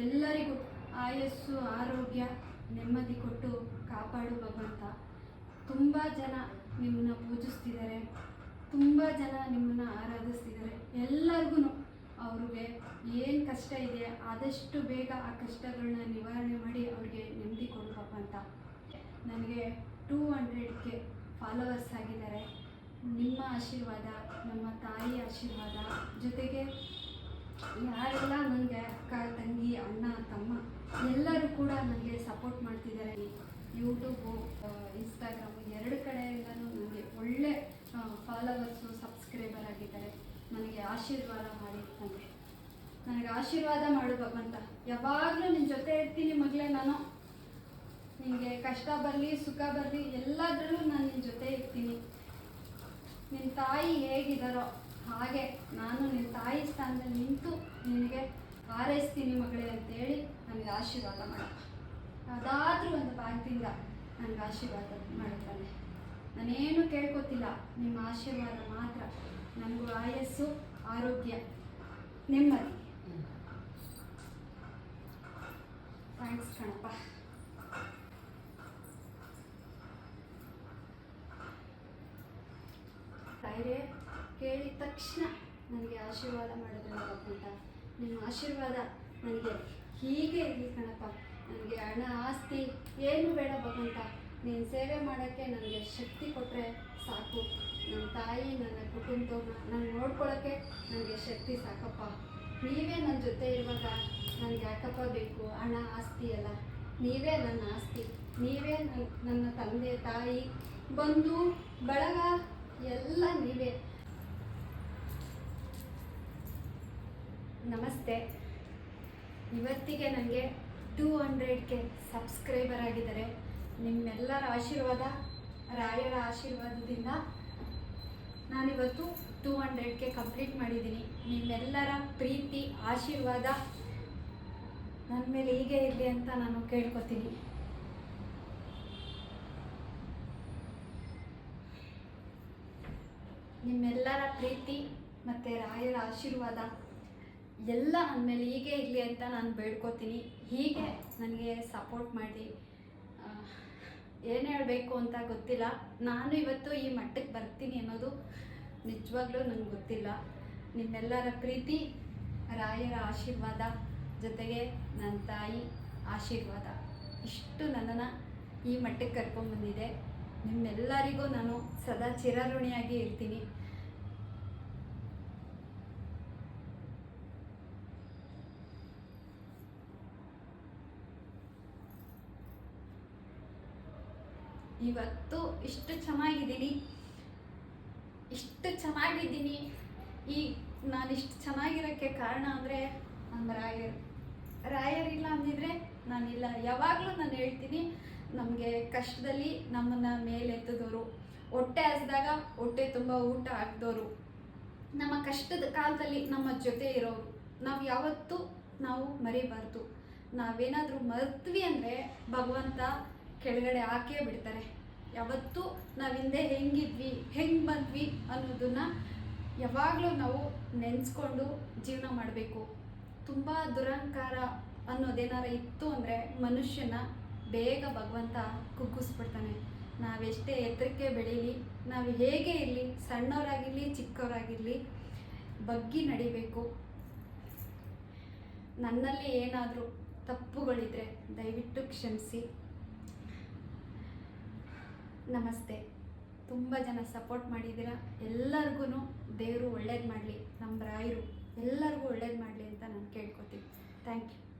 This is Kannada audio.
ಎಲ್ಲರಿಗೂ ಆಯಸ್ಸು, ಆರೋಗ್ಯ, ನೆಮ್ಮದಿ ಕೊಟ್ಟು ಕಾಪಾಡು ಭಗವಂತ ತುಂಬ ಜನ ನಿಮ್ಮನ್ನ ಪೂಜಿಸ್ತಿದ್ದಾರೆ. ತುಂಬ ಜನ ನಿಮ್ಮನ್ನ ಆರಾಧಿಸ್ತಿದ್ದಾರೆ. ಎಲ್ಲರಿಗೂ ಅವ್ರಿಗೆ ಏನು ಕಷ್ಟ ಇದೆ, ಆದಷ್ಟು ಬೇಗ ಆ ಕಷ್ಟಗಳನ್ನ ನಿವಾರಣೆ ಮಾಡಿ ಅವ್ರಿಗೆ ನೆಮ್ಮದಿ ಕೊಡು ಭಗವಂತ ನನಗೆ ಟೂ ಹಂಡ್ರೆಡ್ಗೆ ಫಾಲೋವರ್ಸ್ ಆಗಿದ್ದಾರೆ. ನಿಮ್ಮ ಆಶೀರ್ವಾದ, ನಮ್ಮ ತಾಯಿ ಆಶೀರ್ವಾದ ಜೊತೆಗೆ ಯಾರೆಲ್ಲ ನನಗೆ ಅಕ್ಕ, ತಂಗಿ, ಅಣ್ಣ, ತಮ್ಮ ಎಲ್ಲರೂ ಕೂಡ ನನಗೆ ಸಪೋರ್ಟ್ ಮಾಡ್ತಿದ್ದಾರೆ. ಯೂಟ್ಯೂಬು ಇನ್ಸ್ಟಾಗ್ರಾಮು ಎರಡು ಕಡೆಯಿಂದನೂ ನನಗೆ ಒಳ್ಳೆ ಫಾಲೋವರ್ಸು ಸಬ್ಸ್ಕ್ರೈಬರ್ ಆಗಿದ್ದಾರೆ. ನನಗೆ ಆಶೀರ್ವಾದ ಮಾಡಿ ನನಗೆ ನನಗೆ ಆಶೀರ್ವಾದ ಮಾಡು ಭಗವಂತ. ಯಾವಾಗಲೂ ನಿನ್ನ ಜೊತೆ ಇರ್ತೀನಿ ಮಗಳೇ ನಾನು. ನಿನಗೆ ಕಷ್ಟ ಬರಲಿ, ಸುಖ ಬರಲಿ, ಎಲ್ಲದರಲ್ಲೂ ನಾನು ನಿನ್ನ ಜೊತೆ ಇರ್ತೀನಿ. ನಿನ್ನ ತಾಯಿ ಹೇಗಿದ್ದಾರೋ ಹಾಗೆ ನಾನು ನಿನ್ನ ತಾಯಿ ಸ್ಥಾನದಲ್ಲಿ ನಿಂತು ನಿನಗೆ ಹಾರೈಸ್ತೀನಿ ಮಗಳೇ ಅಂತೇಳಿ ನನಗೆ ಆಶೀರ್ವಾದ ಮಾಡ. ಅದಾದರೂ ಒಂದು ಭಾಗದಿಂದ ನನಗೆ ಆಶೀರ್ವಾದ ಮಾಡುತ್ತಾನೆ. ನಾನೇನು ಕೇಳ್ಕೊತಿಲ್ಲ, ನಿಮ್ಮ ಆಶೀರ್ವಾದ ಮಾತ್ರ, ನನಗೂ ಆಯಸ್ಸು, ಆರೋಗ್ಯ, ನೆಮ್ಮದಿ. ಥ್ಯಾಂಕ್ಸ್ ಕಣಪ್ಪ. ತಾಯಿರೇ ಕೇಳಿದ ತಕ್ಷಣ ನನಗೆ ಆಶೀರ್ವಾದ ಮಾಡಿದ್ರು ನಿಮ್ಮ ಆಶೀರ್ವಾದ ನನಗೆ ಹೀಗೆ ಇರಲಿ ಕಣಪ್ಪ. ನನಗೆ ಹಣ, ಆಸ್ತಿ ಏನು ಬೇಡ ಭಗವಂತ. ನೀನು ಸೇವೆ ಮಾಡೋಕ್ಕೆ ನನಗೆ ಶಕ್ತಿ ಕೊಟ್ಟರೆ ಸಾಕು. ನನ್ನ ತಾಯಿ, ನನ್ನ ಕುಟುಂಬದವ್ರನ್ನ ನಾನು ನೋಡ್ಕೊಳ್ಳೋಕ್ಕೆ ನನಗೆ ಶಕ್ತಿ ಸಾಕಪ್ಪ. ನೀವೇ ನನ್ನ ಜೊತೆ ಇರುವಾಗ ನನಗೆ ಯಾಕಪ್ಪ ಬೇಕು? ಹಣ, ಆಸ್ತಿ ಎಲ್ಲ. ನೀವೇ ನನ್ನ ಆಸ್ತಿ. ನೀವೇ ನನ್ನ ನನ್ನ ತಂದೆ, ತಾಯಿ, ಬಂಧು, ಬಳಗ ಎಲ್ಲ ನೀವೇ. ನಮಸ್ತೆ. ಇವತ್ತಿಗೆ ನನಗೆ ಟೂ ಹಂಡ್ರೆಡ್ಗೆ ಸಬ್ಸ್ಕ್ರೈಬರ್ ಆಗಿದ್ದಾರೆ. ನಿಮ್ಮೆಲ್ಲರ ಆಶೀರ್ವಾದ, ರಾಯರ ಆಶೀರ್ವಾದದಿಂದ ನಾನಿವತ್ತು ಟೂ ಹಂಡ್ರೆಡ್ಗೆ ಕಂಪ್ಲೀಟ್ ಮಾಡಿದ್ದೀನಿ. ನಿಮ್ಮೆಲ್ಲರ ಪ್ರೀತಿ, ಆಶೀರ್ವಾದ ನನ್ನ ಮೇಲೆ ಹೀಗೆ ಇರಲಿ ಅಂತ ನಾನು ಕೇಳ್ಕೊತೀನಿ. ನಿಮ್ಮೆಲ್ಲರ ಪ್ರೀತಿ ಮತ್ತು ರಾಯರ ಆಶೀರ್ವಾದ ಎಲ್ಲ ನನ್ನ ಮೇಲೆ ಹೀಗೆ ಇರಲಿ ಅಂತ ನಾನು ಬೇಡ್ಕೋತೀನಿ. ಹೀಗೆ ನನಗೆ ಸಪೋರ್ಟ್ ಮಾಡಿ. ಏನು ಹೇಳಬೇಕು ಅಂತ ಗೊತ್ತಿಲ್ಲ. ನಾನು ಇವತ್ತು ಈ ಮಟ್ಟಕ್ಕೆ ಬರ್ತೀನಿ ಅನ್ನೋದು ನಿಜವಾಗ್ಲೂ ನನಗೆ ಗೊತ್ತಿಲ್ಲ. ನಿಮ್ಮೆಲ್ಲರ ಪ್ರೀತಿ, ರಾಯರ ಆಶೀರ್ವಾದ ಜೊತೆಗೆ ನನ್ನ ತಾಯಿ ಆಶೀರ್ವಾದ. ಇಷ್ಟು ನನ್ನನ್ನು ಈ ಮಟ್ಟಕ್ಕೆ ಕರ್ಕೊಂಡ್ಬಂದಿದೆ ನಿಮ್ಮೆಲ್ಲರಿಗೂ ನಾನು ಸದಾ ಚಿರಋಣಿಯಾಗಿ ಇರ್ತೀನಿ. ಇವತ್ತು ಇಷ್ಟು ಚೆನ್ನಾಗಿದ್ದೀನಿ. ಇಷ್ಟು ಚೆನ್ನಾಗಿದ್ದೀನಿ. ಈ ನಾನು ಇಷ್ಟು ಚೆನ್ನಾಗಿರೋಕ್ಕೆ ಕಾರಣ ಅಂದರೆ ನಮ್ಮ ರಾಯರು ರಾಯರಿಲ್ಲ ಅಂದಿದ್ರೆ ನಾನಿಲ್ಲ ಯಾವಾಗಲೂ ನಾನು ಹೇಳ್ತೀನಿ, ನಮಗೆ ಕಷ್ಟದಲ್ಲಿ ನಮ್ಮನ್ನು ಮೇಲೆತ್ತದವರು ಹೊಟ್ಟೆ ಹಸಿದಾಗ ಹೊಟ್ಟೆ ತುಂಬ ಊಟ ಹಾಕ್ದವರು ನಮ್ಮ ಕಷ್ಟದ ಕಾಲದಲ್ಲಿ ನಮ್ಮ ಜೊತೆ ಇರೋರು. ನಾವು ಯಾವತ್ತೂ ನಾವು ಮರಿಬಾರ್ದು. ನಾವೇನಾದರೂ ಮರ್ತ್ವಿ ಅಂದರೆ ಭಗವಂತ ಕೆಳಗಡೆ ಹಾಕೇ ಬಿಡ್ತಾರೆ. ಯಾವತ್ತೂ ನಾವು ಹಿಂದೆ ಹೆಂಗಿದ್ವಿ, ಹೆಂಗೆ ಬಂದ್ವಿ ಅನ್ನೋದನ್ನ ಯಾವಾಗಲೂ ನಾವು ನೆನೆಸ್ಕೊಂಡು ಜೀವನ ಮಾಡಬೇಕು. ತುಂಬ ದುರಹಂಕಾರ ಅನ್ನೋದೇನಾರ ಇತ್ತು ಅಂದರೆ ಮನುಷ್ಯನ ಬೇಗ ಭಗವಂತ ಕುಗ್ಗಿಸ್ಬಿಡ್ತಾನೆ. ನಾವೆಷ್ಟೇ ಎತ್ತರಕ್ಕೆ ಬೆಳೀಲಿ, ನಾವು ಹೇಗೆ ಇರಲಿ, ಸಣ್ಣವರಾಗಿರಲಿ, ಚಿಕ್ಕವರಾಗಿರಲಿ, ಬಗ್ಗಿ ನಡಿಬೇಕು. ನನ್ನಲ್ಲಿ ಏನಾದರೂ ತಪ್ಪುಗಳಿದ್ರೆ ದಯವಿಟ್ಟು ಕ್ಷಮಿಸಿ. ನಮಸ್ತೆ. ತುಂಬ ಜನ ಸಪೋರ್ಟ್ ಮಾಡಿದ್ದೀರಾ? ಎಲ್ಲರಿಗೂ ದೇವರು ಒಳ್ಳೇದು ಮಾಡಲಿ. ನಮ್ಮ ರಾಯರು ಎಲ್ಲರಿಗೂ ಒಳ್ಳೇದು ಮಾಡಲಿ ಅಂತ ನಾನು ಕೇಳ್ಕೊತೀನಿ. Thank you